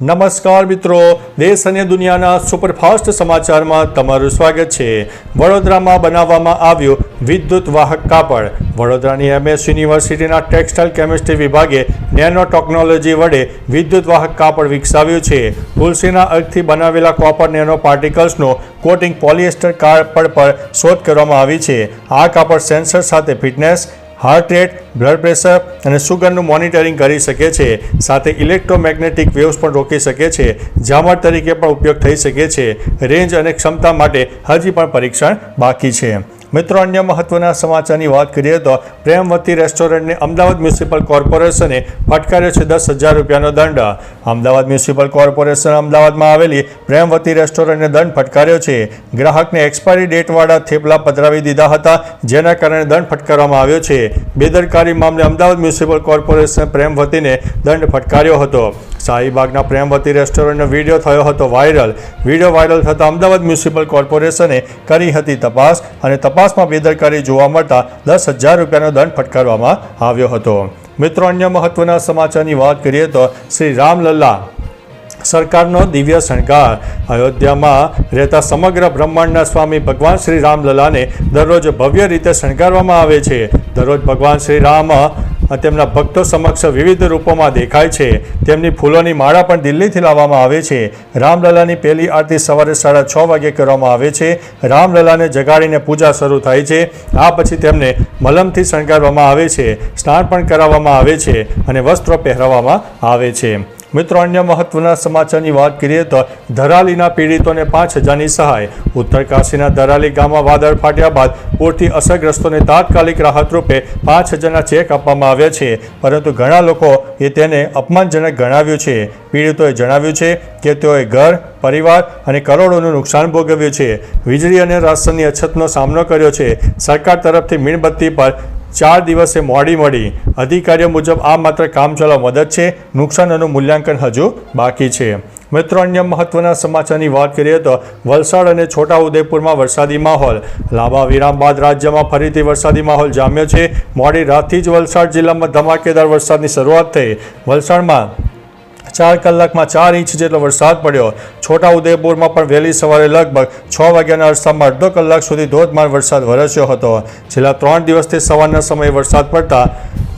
નમસ્કાર મિત્રો, દેશ અને દુનિયાના સુપરફાસ્ટ સમાચારમાં તમારું સ્વાગત છે. વડોદરામાં બનાવવામાં આવ્યું વિદ્યુત વાહક કાપડ. વડોદરાની એમએસ યુનિવર્સિટીના ટેક્સટાઇલ કેમિસ્ટ્રી વિભાગે નેનો ટેકનોલોજી વડે વિદ્યુત વાહક કાપડ વિકસાવ્યું છે. તુલસીના અર્થથી બનાવેલા કોપર નેનો પાર્ટિકલ્સનું કોટિંગ પોલિએસ્ટર કાપડ પર શોધ કરવામાં આવી છે. આ કાપડ સેન્સર સાથે fitness heart rate blood pressure અને સુગરનું મોનિટરિંગ કરી શકે છે. સાથે ઇલેક્ટ્રોમેગ્નેટિક વેવ્સ પણ રોકી શકે છે. જામર તરીકે પણ ઉપયોગ થઈ શકે છે. રેન્જ અને ક્ષમતા માટે હજી પણ પરીક્ષણ બાકી છે. મિત્રો, અન્ય મહત્વના સમાચારની વાત કરીએ તો પ્રેમવતી રેસ્ટોરન્ટને અમદાવાદ મ્યુનિસિપલ કોર્પોરેશને ફટકાર્યો છે દસ હજાર રૂપિયાનો દંડ. અમદાવાદ મ્યુનિસિપલ કોર્પોરેશન અમદાવાદમાં આવેલી પ્રેમવતી રેસ્ટોરન્ટને દંડ ફટકાર્યો છે. ગ્રાહકને એક્સપાયરી ડેટવાળા થેપલા પધરાવી દીધા હતા, જેના કારણે દંડ ફટકારવામાં આવ્યો છે. બેદરકારી મામલે અમદાવાદ મ્યુનિસિપલ કોર્પોરેશન પ્રેમવતીને દંડ ફટકાર્યો હતો. શાહીબાગના પ્રેમવતી રેસ્ટોરન્ટનો વીડિયો થયો હતો વાયરલ. વીડિયો વાયરલ થતાં અમદાવાદ મ્યુનિસિપલ કોર્પોરેશને કરી હતી તપાસ અને તપાસમાં બેદરકારી જોવા મળતા દસ હજાર રૂપિયાનો દંડ ફટકારવામાં આવ્યો હતો. મિત્રો, અન્ય મહત્વના સમાચારની વાત કરીએ તો શ્રી રામલલ્લા સરકારનો દિવ્ય શણગાર. અયોધ્યામાં રહેતા સમગ્ર બ્રહ્માંડના સ્વામી ભગવાન શ્રી રામલલાને દરરોજ ભવ્ય રીતે શણગારવામાં આવે છે. દરરોજ ભગવાન શ્રી રામ તેમના ભક્તો સમક્ષ વિવિધ રૂપોમાં દેખાય છે. તેમની ફૂલોની માળા પણ દિલ્હીથી લાવવામાં આવે છે. રામલલાની પહેલી આરતી સવારે સાડા છ વાગે કરવામાં આવે છે. રામલલાને જગાડીને પૂજા શરૂ થાય છે. આ પછી તેમને મલમથી શણગારવામાં આવે છે. સ્નાન પણ કરાવવામાં આવે છે અને વસ્ત્રો પહેરાવવામાં આવે છે. મિત્રો, અન્ય મહત્વના સમાચારની વાત કરીએ તો ધરાલીના પીડિતોને પાંચ હજારની સહાય. ઉત્તરકાશીના ધરાલી ગામમાં વાદળ ફાટ્યા બાદ પૂરથી અસરગ્રસ્તોને તાત્કાલિક રાહત રૂપે પાંચ હજારના ચેક આપવામાં આવ્યા છે. પરંતુ ઘણા લોકો એ તેને અપમાનજનક ગણાવ્યું છે. પીડિતોએ જણાવ્યું છે કે તેઓએ ઘર, પરિવાર અને કરોડોનું નુકસાન ભોગવ્યું છે. વીજળી અને રાશનની અછતનો સામનો કર્યો છે. સરકાર તરફથી મીણબત્તી પર ચાર દિવસે મોડી મળી અધિકારીઓ મુજબ આ માત્ર કામચલાઉ મદદ છે નુકસાનનું મૂલ્યાંકન હજુ બાકી છે. મિત્રો, અન્ય મહત્વના સમાચારની વાત કરીએ તો વલસાડ અને છોટાઉદેપુરમાં વરસાદી માહોલ. લાંબા વિરામ બાદ રાજ્યમાં ફરીથી વરસાદી માહોલ જામ્યો છે. મોડી રાતથી જ વલસાડ જિલ્લામાં ધમાકેદાર વરસાદની શરૂઆત થઈ. વલસાડમાં ચાર કલાકમાં ચાર ઇંચ જેટલો વરસાદ પડ્યો. છોટાઉદેપુરમાં પણ વહેલી સવારે લગભગ છ વાગ્યાના અરસામાં અડધો કલાક સુધી ધોધમાર વરસાદ વરસ્યો હતો. છેલ્લા ત્રણ દિવસથી સવારના સમયે વરસાદ પડતા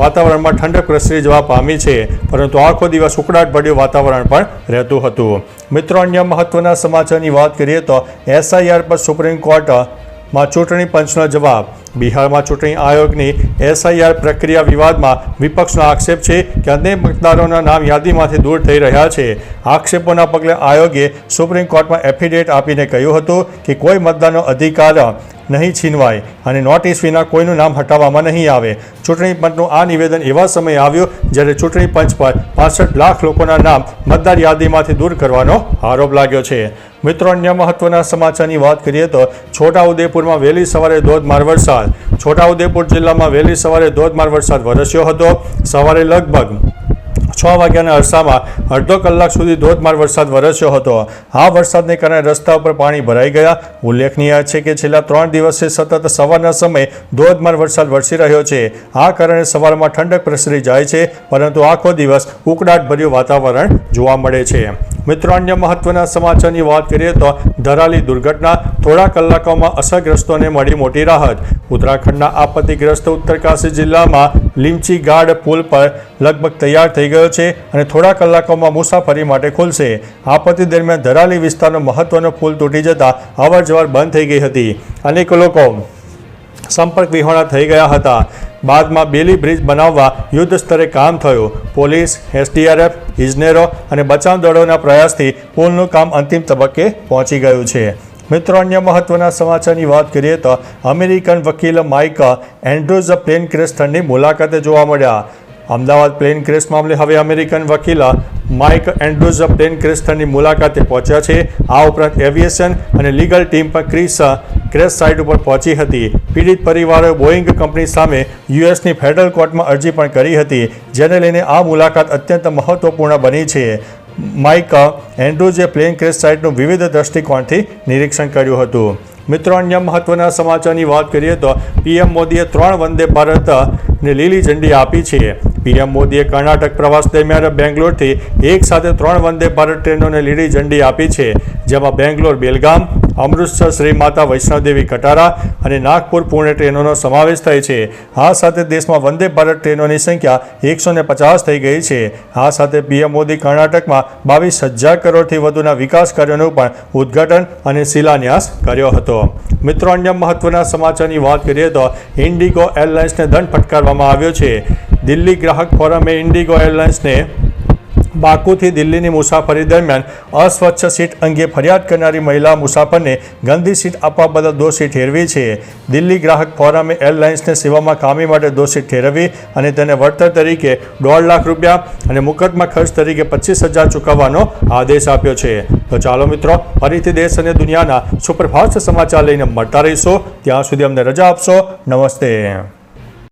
વાતાવરણમાં ઠંડક પ્રસરી જવા પામી છે, પરંતુ આખો દિવસ ઉકળાટભર્યું વાતાવરણ પણ રહેતું હતું. મિત્રો, અન્ય મહત્વના સમાચારની વાત કરીએ તો એસઆઈઆર પર સુપ્રીમ કોર્ટમાં ચૂંટણી પંચનો જવાબ બિહારમાં ચૂંટણી આયોગની એસઆઈઆર પ્રક્રિયા વિવાદમાં વિપક્ષનો આક્ષેપ છે કે અનેક મતદારોના નામ યાદીમાંથી દૂર થઈ રહ્યા છે. આક્ષેપોના પગલે આયોગે સુપ્રીમ કોર્ટમાં એફિડેવિટ આપીને કહ્યું હતું કે કોઈ મતદાનનો અધિકાર નહીં છીનવાય અને નોટિસ વિના કોઈનું નામ હટાવવામાં નહીં આવે. ચૂંટણી પંચનું આ નિવેદન એવા સમયે આવ્યું જ્યારે ચૂંટણી પંચ પર પાસઠ લાખ લોકોના નામ મતદાર યાદીમાંથી દૂર કરવાનો આરોપ લાગ્યો છે. મિત્રો, અન્ય મહત્વના સમાચારની વાત કરીએ તો છોટાઉદેપુરમાં વહેલી સવારે ધોધમાર વરસાદ. છોટાઉદેપુર જિલ્લામાં વહેલી સવારે ધોધમાર વરસાદ વરસ્યો હતો. સવારે લગભગ છ વાગ્યાના અરસામાં અડધો કલાક સુધી ધોધમાર વરસાદ વરસ્યો હતો. આ વરસાદને કારણે રસ્તા ઉપર પાણી ભરાઈ ગયા. ઉલ્લેખનીય છે કે છેલ્લા ત્રણ દિવસથી સતત સવારના સમયે ધોધમાર વરસાદ વરસી રહ્યો છે. આ કારણે સવારમાં ઠંડક પ્રસરી જાય છે, પરંતુ આખો દિવસ ઉકળાટભર્યું વાતાવરણ જોવા મળે છે. મિત્રો, અન્ય મહત્વના સમાચારની વાત કરીએ તો ધરાલી દુર્ઘટના થોડા કલાકોમાં અસરગ્રસ્તોને મળી મોટી રાહત. ઉત્તરાખંડના આપત્તિગ્રસ્ત ઉત્તરકાશી જિલ્લામાં લીમચી ગાર્ડ પુલ પર લગભગ તૈયાર થઈ ગયો છે અને થોડા કલાકોમાં મુસાફરી માટે ખુલશે. આપત્તિ દરમિયાન ધરાલી વિસ્તારનો મહત્વનો પુલ તૂટી જતા અવરજવર બંધ થઈ ગઈ હતી. અનેક લોકો સંપર્ક વિહોણા થઈ ગયા હતા. બાદમાં બેલી બ્રિજ બનાવવા યુદ્ધ સ્તરે કામ થયું. પોલીસ, એસડીઆરએફ, ઇજનેરો અને બચાવ દળોના પ્રયાસથી પુલનું કામ અંતિમ તબક્કે પહોંચી ગયું છે. મિત્રો, અન્ય મહત્વના સમાચારની વાત કરીએ તો અમેરિકન વકીલ માઇક એન્ડ્રુઝ પ્લેન ક્રેશ સ્થળની મુલાકાતે જોવા મળ્યા. અમદાવાદ પ્લેન ક્રેશ મામલે હવે અમેરિકન વકીલ માઇક એન્ડ્રુઝ પ્લેન ક્રેશ સ્થળની મુલાકાતે પહોંચ્યા છે. આ ઉપરાંત એવિએશન અને લીગલ ટીમ પણ ક્રિસ ક્રેશ સાઇટ ઉપર પહોંચી હતી. પીડિત પરિવારોએ બોઈંગ કંપની સામે યુએસની ફેડરલ કોર્ટમાં અરજી પણ કરી હતી, જેને લઈને આ મુલાકાત અત્યંત મહત્વપૂર્ણ બની છે. માઇક એન્ડ્રુઝે પ્લેન ક્રેશ સાઇટનું વિવિધ દ્રષ્ટિકોણથી નિરીક્ષણ કર્યું હતું. મિત્રો, અન્ય મહત્વના સમાચારની વાત કરીએ તો પીએમ મોદીએ ત્રણ વંદે ભારતને લીલી ઝંડી આપી છે. પીએમ મોદીએ કર્ણાટક પ્રવાસ દરમિયાન બેંગ્લોરથી એક સાથે ત્રણ વંદે ભારત ટ્રેનોને લીલી ઝંડી આપી છે, જેમાં બેંગ્લોર, બેલગામ અમૃતસર શ્રી માતા વૈષ્ણવદેવી કટારા અને નાગપુર પુણે ટ્રેનોનો સમાવેશ થાય છે. આ સાથે દેશમાં વંદે ભારત ટ્રેનોની સંખ્યા એકસો પચાસ થઈ ગઈ છે. આ સાથે પીએમ મોદી કર્ણાટકમાં બાવીસ હજાર કરોડથી વધુના વિકાસ કાર્યોનું પણ ઉદ્ઘાટન અને શિલાન્યાસ કર્યો હતો. મિત્રો, અન્ય મહત્વના સમાચારની વાત કરીએ તો ઇન્ડિગો એરલાઇન્સને દંડ ફટકારવામાં આવ્યો છે. દિલ્હી ગ્રાહક ફોરમે ઇન્ડિગો એરલાઇન્સને બાકુથી દિલ્હીની મુસાફરી દરમિયાન અસ્વચ્છ સીટ અંગે ફરિયાદ કરનારી મહિલા મુસાફરને ગંદી સીટ આપવા બદલ દોષી ઠેરવી છે. દિલ્હી ગ્રાહક ફોરમે એરલાઇન્સને સેવામાં કામી માટે દોષી ઠેરવી અને તેને વળતર તરીકે દોઢ લાખ રૂપિયા અને મુકદમા ખર્ચ તરીકે પચીસ હજાર ચૂકવવાનો આદેશ આપ્યો છે. તો ચાલો મિત્રો, ફરીથી દેશ અને દુનિયાના સુપરફાસ્ટ સમાચાર લઈને મળતા રહીશો. ત્યાં સુધી અમને રજા આપશો. નમસ્તે.